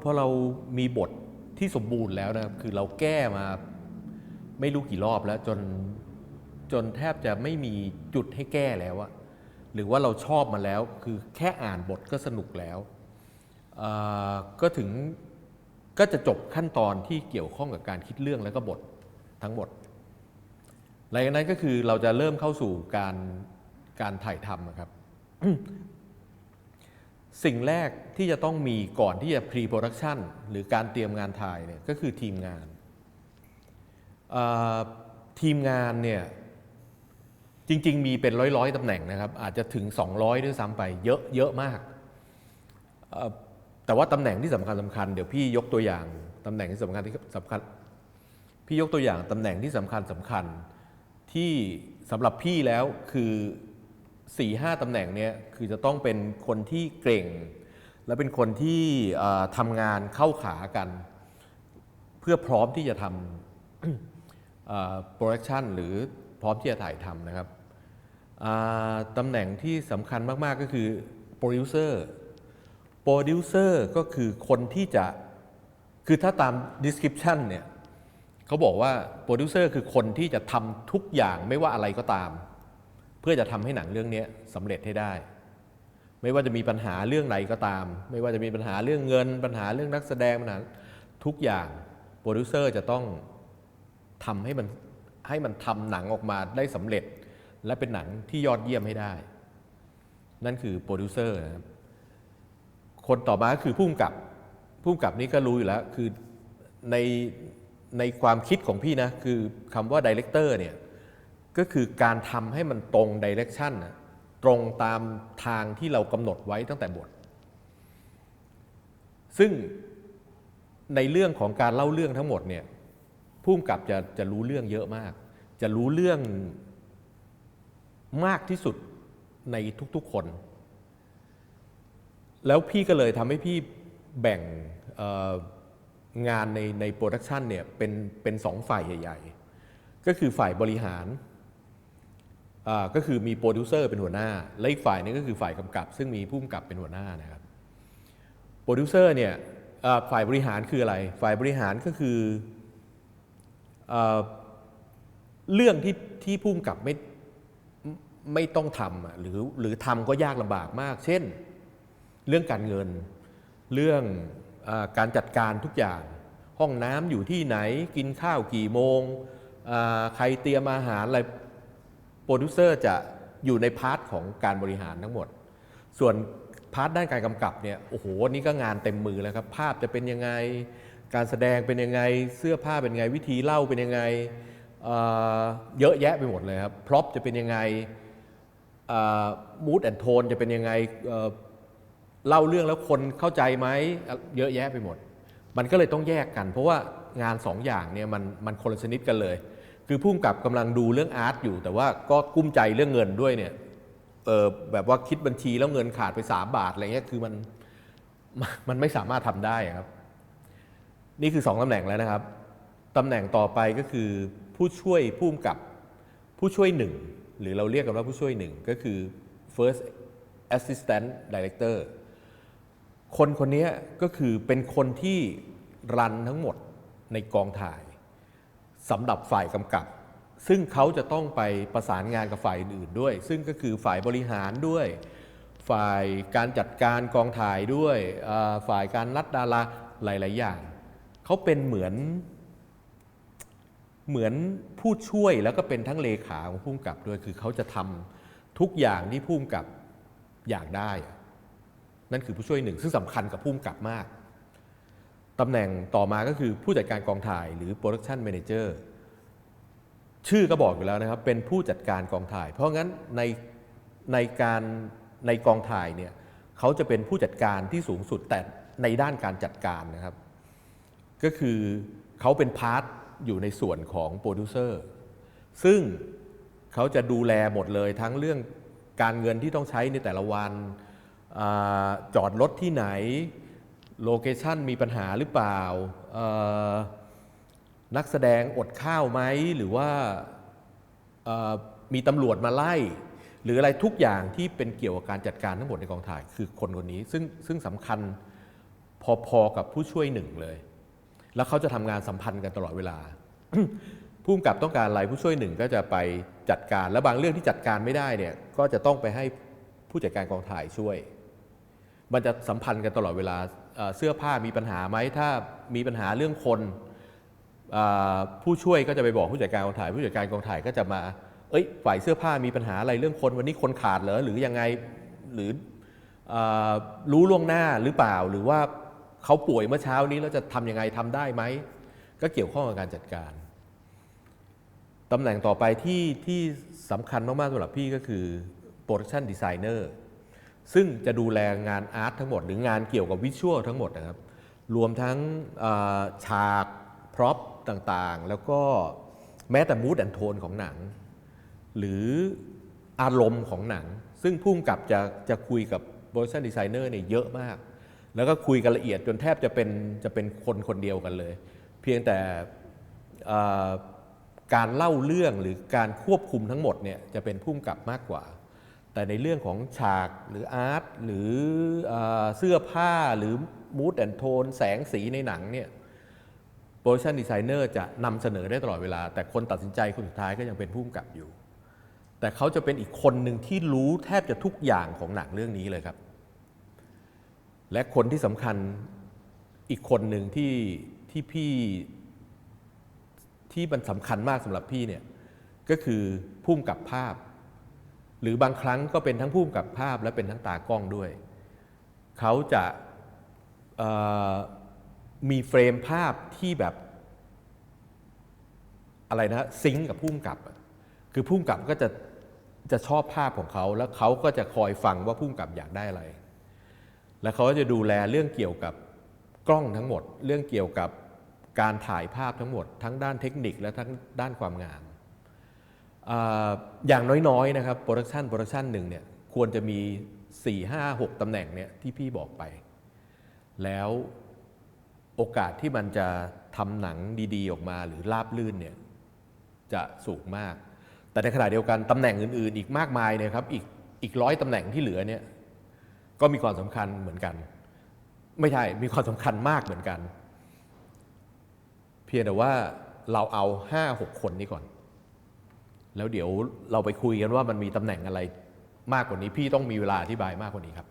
เพราะเรามีบทที่สมบูรณ์แล้วนะครับ คือเราแก้มาไม่รู้กี่รอบแล้วจนจนแทบจะไม่มีจุดให้แก้แล้วอะหรือว่าเราชอบมาแล้ว คือแค่อ่านบทก็สนุกแล้วอ่อก็ถึงก็จะจบขั้นตอนที่เกี่ยวข้องกับการคิดเรื่องแล้วก็บททั้งหมด หลังจากนั้นก็คือเราจะเริ่มเข้าสู่การการถ่ายทำครับ สิ่งแรกที่จะต้องมีก่อนที่จะ pre production หรือการเตรียมงานถ่ายเนี่ยก็คือทีมงาน ทีมงานเนี่ยจริง ๆ มีเป็นร้อยๆตำแหน่งนะครับ อาจจะถึง 200 ด้วยซ้ำไปเยอะเยอะมาก แต่ว่าตำแหน่งที่สำคัญสำคัญเดี๋ยวพี่ยกตัวอย่างตำแหน่งที่สำคัญที่สำคัญพี่ยกตัวอย่างตำแหน่งที่สำคัญสำคัญที่สำหรับพี่แล้วคือ 4ี่ห้าตำแหน่งเนี้ยคือจะต้องเป็นคนที่เก่ง และเป็นคนที่ทำงานเข้าขากัน เพื่อพร้อมที่จะทำโปรดักชันหรือพร้อมที่จะถ่ายทำนะครับตำแหน่งที่สำคัญมาก ๆ ก็คือโปรดิวเซอร์โปรดิวเซอร์ก็คือคนที่จะคือถ้าตาม description เนี่ยเขาบอกว่าโปรดิวเซอร์คือคนที่จะทำทุกอย่างไม่ว่าอะไรก็ตาม เพื่อจะทำให้หนังเรื่องนี้สำเร็จให้ได้ ไม่ว่าจะมีปัญหาเรื่องไหนก็ตาม ไม่ว่าจะมีปัญหาเรื่องเงิน ปัญหาเรื่องนักแสดงปัญหาทุกอย่างโปรดิวเซอร์จะต้องทำให้มันให้มันทำหนังออกมาได้สำเร็จ และเป็นหนังที่ยอดเยี่ยมให้ได้ นั่นคือโปรดิวเซอร์นะครับคนต่อมาคือผู้กำกับผู้กำกับนี่ก็รู้อยู่แล้วคือในในความคิดของพี่นะคือคำว่าดีเลกเตอร์เนี่ย ก็คือการทำให้มันตรงดิเรกชันนะตรงตามทางที่เรากำหนดไว้ตั้งแต่บท ซึ่งในเรื่องของการเล่าเรื่องทั้งหมดเนี่ยผู้กำกับจะจะรู้เรื่องเยอะมาก จะรู้เรื่องมากที่สุดในทุกๆคน แล้วพี่ก็เลยทำให้พี่แบ่งงานในในโปรดักชันเนี่ยเป็นเป็นสองฝ่ายใหญ่ ๆ ก็คือฝ่ายบริหาร ก็คือมีโปรดิวเซอร์เป็นหัวหน้า และอีกฝ่ายนึงก็คือฝ่ายกำกับ ซึ่งมีผู้กำกับเป็นหัวหน้านะครับโปรดิวเซอร์เนี่ยฝ่ายบริหารคืออะไร ฝ่ายบริหารก็คืออเรื่องที่ที่ผู้กำกับไม่ไม่ต้องทำหรือหรือทำก็ยากลำบากมาก เช่น เรื่องการเงิน เรื่องอการจัดการทุกอย่าง ห้องน้ำอยู่ที่ไหน กินข้าวกี่โมง ใครเตรียมอาหารอะไร รดิวเซอร์จะอยู่ในพาร์ทของการบริหารทั้งหมด ส่วนพาร์ทด้านการกำกับเนี่ยโอ้โหนี่ก็งานเต็มมือแล้วครับ ภาพจะเป็นยังไง การแสดงเป็นยังไง เสื้อผ้าเป็นยังไง วิธีเล่าเป็นยังไงเเยอะแยะไปหมดเลยครับ พร็อพจะเป็นยังไงมูดแอนโทนจะเป็นยังไงเเล่าเรื่องแล้วคนเข้าใจไหมเยอะแยะไปหมด มันก็เลยต้องแยกกัน เพราะว่างานสองอย่างเนี่ยมันมันคนละชนิดกันเลย คือพุ่มกับกำลังดูเรื่องอาร์ตอยู่ แต่ว่าก็กุ้มใจเรื่องเงินด้วยเนี่ยเออแบบว่าคิดบัญชีแล้วเงินขาดไป3บาทอะไรเงี้ยคือมันมันไม่สามารถทำได้ครับ นี่คือสองตำแหน่งแล้วนะครับตำแหน่งต่อไปก็คือผู้ช่วยผู้กำกับผู้ช่วยหนึ่งหรือเราเรียกกันว่าผู้ช่วยหนึ่งก็คือ first assistant director คนคนนี้ก็คือเป็นคนที่รันทั้งหมดในกองถ่าย สำหรับฝ่ายกำกับ ซึ่งเขาจะต้องไปประสานงานกับฝ่ายอื่นๆด้วย ซึ่งก็คือฝ่ายบริหารด้วย ฝ่ายการจัดการกองถ่ายด้วยฝ่ายการนัดดาราหลาย ๆ อย่างเขาเป็นเหมือนเหมือนผู้ช่วยแล้วก็เป็นทั้งเลขาของผู้กำกับด้วยคือเขาจะทำทุกอย่างที่ผู้กำกับอยากได้ นั่นคือผู้ช่วยหนึ่งซึ่งสำคัญกับผู้กำกับมาก ตำแหน่งต่อมาก็คือผู้จัดการกองถ่ายหรือ Production Manager ชื่อก็บอกอยู่แล้วนะครับ เป็นผู้จัดการกองถ่าย เพราะงั้นในในการในกองถ่ายเนี่ยเขาจะเป็นผู้จัดการที่สูงสุดแต่ในด้านการจัดการนะครับ ก็คือเขาเป็นพาร์ทอยู่ในส่วนของโปรดิวเซอร์ซึ่งเขาจะดูแลหมดเลยทั้งเรื่องการเงินที่ต้องใช้ในแต่ละวันอจอดรถที่ไหน โลเคชันมีปัญหาหรือเปล่า นักแสดงอดข้าวไหมหรือว่ามีตำรวจมาไล่ หรืออะไรทุกอย่างที่เป็นเกี่ยวกับการจัดการทั้งหมดในกองถ่ายคือคนคนนี้ ซึ่งซึ่งสำคัญพอๆกับผู้ช่วยหนึ่งเลย แล้วเขาจะทำงานสัมพันธ์กันตลอดเวลาผู้กำกับต้องการอะไรผู้ช่วยหนึ่งก็จะไปจัดการ และบางเรื่องที่จัดการไม่ได้เนี่ยก็จะต้องไปให้ผู้จัดการกองถ่ายช่วย มันจะสัมพันธ์กันตลอดเวลา เสื้อผ้ามีปัญหาไหมถ้ามีปัญหาเรื่องคนผู้ช่วยก็จะไปบอกผู้จัดการกองถ่าย ผู้จัดการกองถ่ายก็จะมา เอ้ยฝ่ายเสื้อผ้ามีปัญหาอะไรเรื่องคนวันนี้คนขาดเหรอหรือยังไงหรืออรู้ล่วงหน้าหรือเปล่า หรือว่าเขาป่วยเมื่อเช้านี้แล้วจะทำยังไงทำได้ไหมก็เกี่ยวข้องกับการจัดการตำแหน่งต่อไปที่ที่สำคัญมาก ๆสำหรับพี่ก็คือ Production Designer ซึ่งจะดูแลงานอาร์ตทั้งหมด หรืองานเกี่ยวกับวิชวลทั้งหมดนะครับ รวมทั้งฉากพร็อพต่างๆ แล้วก็แม้แต่มูดแอนโทนของหนัง หรืออารมณ์ของหนัง ซึ่งพุ่มกับจะจะคุยกับ Production Designer เนี่ยเยอะมาก แล้วก็คุยกันละเอียดจนแทบจะเป็นจะเป็นคนคนเดียวกันเลย เพียงแต่การเล่าเรื่องหรือการควบคุมทั้งหมดเนี่ยจะเป็นพุ่มกับมากกว่า แต่ในเรื่องของฉากหรืออาร์ตหรืออเสื้อผ้าหรือมูดแอนโทนแสงสีในหนังเนี่ยโปรดักชันดีไซเนอร์จะนำเสนอได้ตลอดเวลา แต่คนตัดสินใจคนสุดท้ายก็ยังเป็นผู้กำกับอยู่ แต่เขาจะเป็นอีกคนหนึ่งที่รู้แทบจะทุกอย่างของหนังเรื่องนี้เลยครับ และคนที่สำคัญอีกคนหนึ่งที่ที่พี่ที่มันสำคัญมากสำหรับพี่เนี่ยก็คือผู้กำกับภาพ หรือบางครั้งก็เป็นทั้งผู้กำกับภาพและเป็นทั้งตากล้องด้วย เขาจะมีเฟรมภาพที่แบบอะไรนะซิงกับผู้กำกับ คือผู้กำกับก็จะจะชอบภาพของเขาแล้วเขาก็จะคอยฟังว่าผู้กำกับอยากได้อะไร แล้วเขาก็จะดูแลเรื่องเกี่ยวกับกล้องทั้งหมด เรื่องเกี่ยวกับการถ่ายภาพทั้งหมด ทั้งด้านเทคนิคและทั้งด้านความงาม อย่างน้อยๆนะครับโปรดักชันโปรดักชันหนึ่งเนี่ยควรจะมี 4 5 6ตำแหน่งเนี่ยที่พี่บอกไป แล้วโอกาสที่มันจะทำหนังดีๆ ออกมาหรือราบลื่นเนี่ยจะสูงมาก แต่ในขณะเดียวกันตำแหน่งอื่นๆ อีกมากมายเนี่ยครับอีกอีกร้อยตำแหน่งที่เหลือเนี่ยก็มีความสำคัญเหมือนกัน ไม่ใช่มีความสำคัญมากเหมือนกัน เพียงแต่ว่าเราเอา5-6คนนี้ก่อน แล้วเดี๋ยวเราไปคุยกันว่ามันมีตำแหน่งอะไรมากกว่านี้พี่ต้องมีเวลาอธิบายมากกว่านี้ครับ